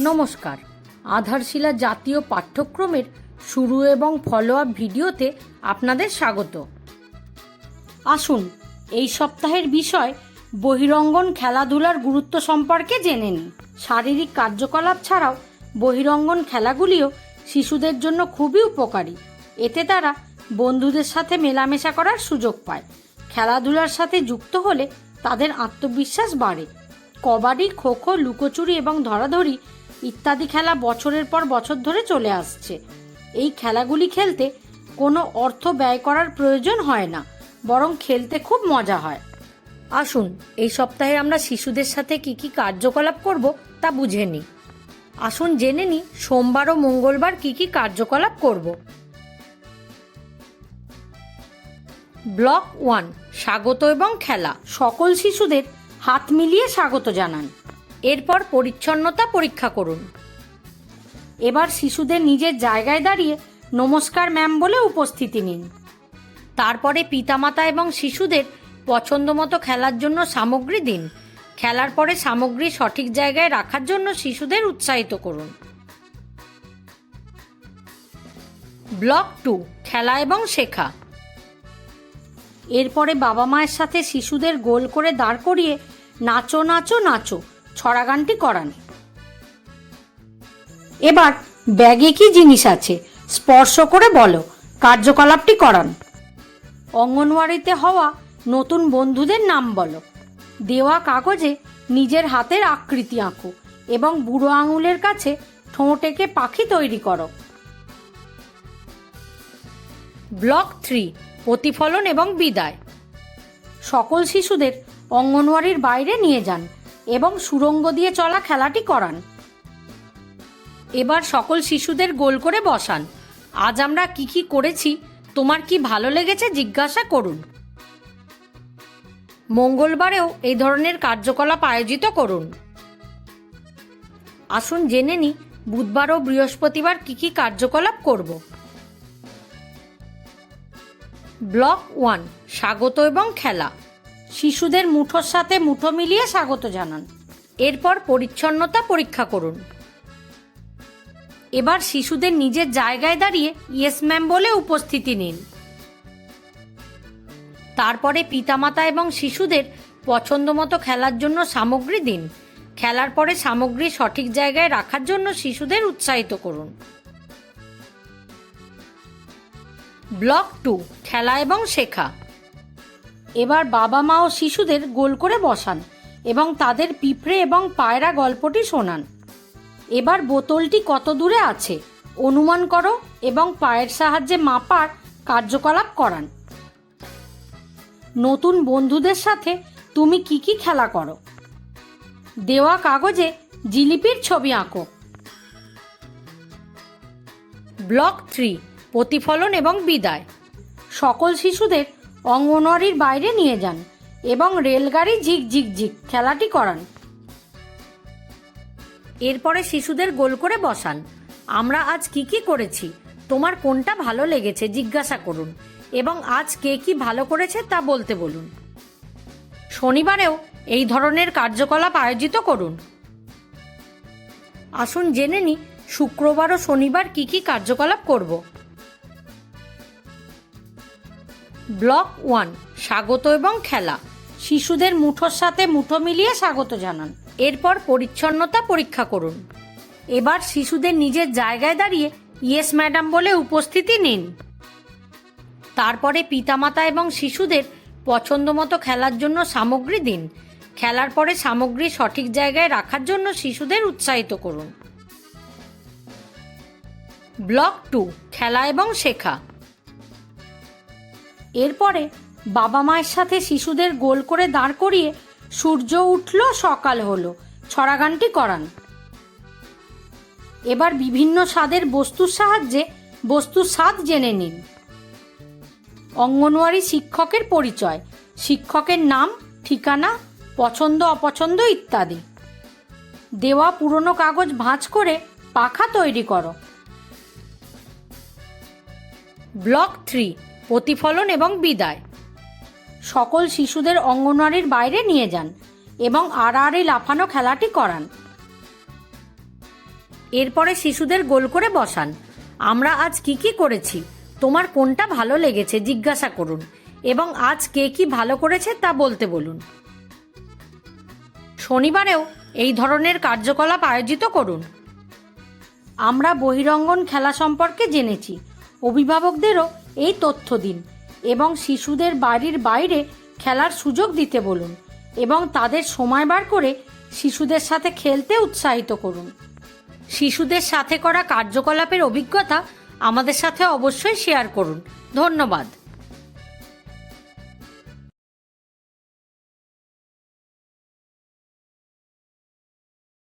নমস্কার। আধারশিলা জাতীয় পাঠ্যক্রমের শুরু এবং ফলো আপ ভিডিওতে আপনাদের স্বাগত। আসুন, এই সপ্তাহের বিষয় বহিরঙ্গন খেলাধুলার গুরুত্ব সম্পর্কে জেনে নিন শারীরিক কার্যকলাপ ছাড়াও বহিরঙ্গন খেলাগুলিও শিশুদের জন্য খুবই উপকারী। এতে তারা বন্ধুদের সাথে মেলামেশা করার সুযোগ পায়। খেলাধুলার সাথে যুক্ত হলে তাদের আত্মবিশ্বাস বাড়ে। কবাডি, খোখো, লুকোচুরি এবং ধরাধরি ইত্যাদি খেলা বছরের পর বছর ধরে চলে আসছে। এই খেলাগুলি খেলতে কোনো অর্থ ব্যয় করার প্রয়োজন হয় না, বরং খেলতে খুব মজা হয়। আসুন, এই সপ্তাহে আমরা শিশুদের সাথে কি কি কার্যকলাপ করব তা বুঝে নিই। আসুন জেনে নিই সোমবার ও মঙ্গলবার কি কি কার্যকলাপ করব। ব্লক ওয়ান, স্বাগত এবং খেলা। সকল শিশুদের হাত মিলিয়ে স্বাগত জানান। এরপর পরিচ্ছন্নতা পরীক্ষা করুন। এবার শিশুদের নিজের জায়গায় দাঁড়িয়ে নমস্কার ম্যাম বলে উপস্থিতি নিন। তারপরে পিতামাতা এবং শিশুদের পছন্দ মতো খেলার জন্য সামগ্রী দিন। খেলার পরে সামগ্রী সঠিক জায়গায় রাখার জন্য শিশুদের উৎসাহিত করুন। ব্লক টু, খেলা এবং শেখা। এরপরে বাবা মায়ের সাথে শিশুদের গোল করে দাঁড় করিয়ে নাচো নাচো নাচো। ছড়া গানটি করান। এবার, ব্যাগে কি জিনিস আছে? স্পর্শ করে বলো, কার্যকলাপটি করান। অঙ্গনওয়াড়িতে হওয়া নতুন বন্ধুদের নাম বলো। দেওয়া কাগজে নিজের হাতের আকৃতি আঁকো এবং বুড়ো আঙুলের কাছে ঠোঁটেকে পাখি তৈরি করো। ব্লক থ্রি, প্রতিফলন এবং বিদায়। সকল শিশুদের অঙ্গনওয়াড়ির বাইরে নিয়ে যান। এবং সুরঙ্গ দিয়ে চলা খেলাটি করান। এবার সকল শিশুদের গোল করে বসান। আজ আমরা কি কি করেছি, তোমার কি ভালো লেগেছে জিজ্ঞাসা করুন। মঙ্গলবারেও এই ধরনের কার্যকলাপ আয়োজিত করুন। আসুন জেনে নি, বুধবার ও বৃহস্পতিবার কি কি কার্যকলাপ করব। ব্লক ওয়ান, স্বাগত এবং খেলা। শিশুদের মুঠোর সাথে মুঠো মিলিয়ে স্বাগত জানান। এরপর পরিচ্ছন্নতা পরীক্ষা করুন। এবার শিশুদের নিজের জায়গায় দাঁড়িয়ে ইয়েস ম্যাম বলে উপস্থিতি নিন। তারপরে পিতামাতা এবং শিশুদের পছন্দ মতো খেলার জন্য সামগ্রী দিন। খেলার পরে সামগ্রী সঠিক জায়গায় রাখার জন্য শিশুদের উৎসাহিত করুন। ব্লক টু, খেলা এবং শেখা। এবার বাবা মা ও শিশুদের গোল করে বসান এবং তাদের পিঁপড়ে এবং পায়রা গল্পটি শোনান। এবার বোতলটি কত দূরে আছে অনুমান করো এবং পায়ের সাহায্যে মাপার কার্যকলাপ করান। নতুন বন্ধুদের সাথে তুমি কি কি খেলা করো? দেওয়া কাগজে জিলিপির ছবি আঁকো। ব্লক থ্রি, প্রতিফলন এবং বিদায়। সকল শিশুদের অঙ্গনওয়াড়ির বাইরে নিয়ে যান এবং রেলগাড়ি ঝিক ঝিক ঝিক খেলাটি করান। এরপরে শিশুদের গোল করে বসান। আমরা আজ কি কি করেছি? তোমার কোনটা ভালো লেগেছে জিজ্ঞাসা করুন এবং আজ কে কি ভালো করেছে তা বলতে বলুন। শনিবারেও এই ধরনের কার্যকলাপ আয়োজিত করুন। আসুন জেনে নি, শুক্রবার ও শনিবার কি কি কার্যকলাপ করব। ব্লক ওয়ান, স্বাগত এবং খেলা। শিশুদের মুঠোর সাথে মুঠো মিলিয়ে স্বাগত জানান। এরপর পরিচ্ছন্নতা পরীক্ষা করুন। এবার শিশুদের নিজের জায়গায় দাঁড়িয়ে ইয়েস, ম্যাডাম বলে উপস্থিতি নিন। তারপরে পিতামাতা এবং শিশুদের পছন্দ মতো খেলার জন্য সামগ্রী দিন। খেলার পরে সামগ্রী সঠিক জায়গায় রাখার জন্য শিশুদের উৎসাহিত করুন। ব্লক টু, খেলা এবং শেখা। এরপরে বাবা মায়ের সাথে শিশুদের গোল করে দাঁড় করিয়ে সূর্য উঠল, সকাল হলো। ছড়া গানটি করান। এবার বিভিন্ন স্বাদের বস্তুর সাহায্যে বস্তুর স্বাদ জেনে নিন। অঙ্গনওয়াড়ি শিক্ষকের পরিচয়। শিক্ষকের নাম, ঠিকানা, পছন্দ, অপছন্দ ইত্যাদি। দেওয়া পুরনো কাগজ ভাঁজ করে পাখা তৈরি করো। ব্লক থ্রি প্রতিফলন এবং বিদায়। সকল শিশুদের অঙ্গনওয়াড়ির বাইরে নিয়ে যান এবং আর আড়াআড়ি লাফানো খেলাটি করান। এরপরে শিশুদের গোল করে বসান। আমরা আজ কি কি করেছি? তোমার কোনটা ভালো লেগেছে? জিজ্ঞাসা করুন এবং আজ কে কি ভালো করেছে তা বলতে বলুন। শনিবারেও এই ধরনের কার্যকলাপ আয়োজিত করুন। আমরা বহিরঙ্গন খেলা সম্পর্কে জেনেছি। অভিভাবকদেরও এই তথ্য দিন এবং শিশুদের বাড়ির বাইরে খেলার সুযোগ দিতে বলুন এবং তাদের সময় বার করে শিশুদের সাথে খেলতে উৎসাহিত করুন। শিশুদের সাথে করা কার্যকলাপের অভিজ্ঞতা আমাদের সাথে অবশ্যই শেয়ার করুন। ধন্যবাদ।